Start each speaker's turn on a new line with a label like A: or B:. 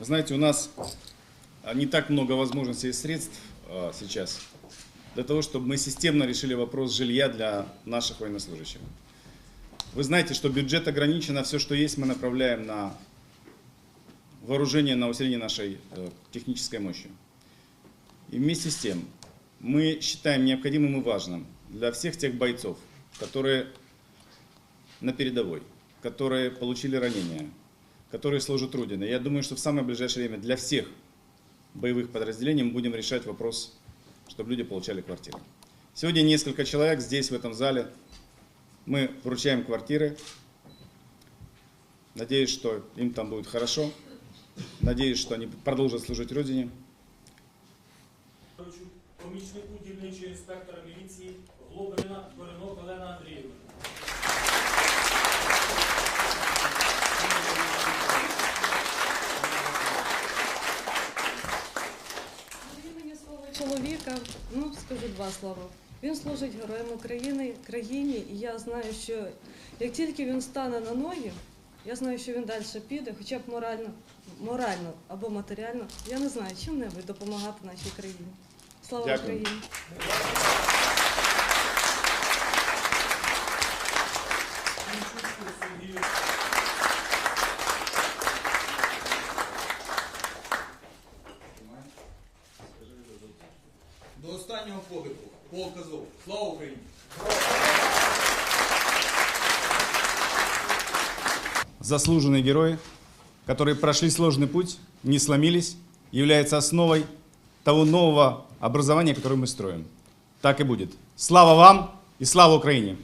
A: Знаете, у нас а, не так много возможностей и средств а, сейчас для того, чтобы мы системно решили вопрос жилья для наших военнослужащих. Вы знаете, что бюджет ограничен, а все, что есть, мы направляем на вооружение, на усиление нашей э, технической мощи. И вместе с тем мы считаем необходимым и важным для всех тех бойцов, которые на передовой, которые получили ранения, которые служат Родине. Я думаю, что в самое ближайшее время для всех боевых подразделений мы будем решать вопрос, чтобы люди получали квартиры. Сегодня несколько человек здесь, в этом зале. Мы вручаем квартиры. Надеюсь, что им там будет хорошо. Надеюсь, что они продолжат служить Родине.
B: помічнику дільничого інспектора міліції Глобина Горинок Олена
C: чоловіка, ну скажу два слова. Він служить героям України, країні, і я знаю, що як тільки він стане на ноги, я знаю, що він далі піде, хоча б морально, морально або матеріально, я не знаю, чим-небудь допомагати нашій країні. Слава
A: Дякую.
C: Україні!
B: Мінчуку
D: До останнього подиху. Полк Азов. Слава Україні!
A: заслуженные герои, которые прошли сложный путь, не сломились, являются основой того нового образования, которое мы строим. Так и будет. Слава вам и слава Украине!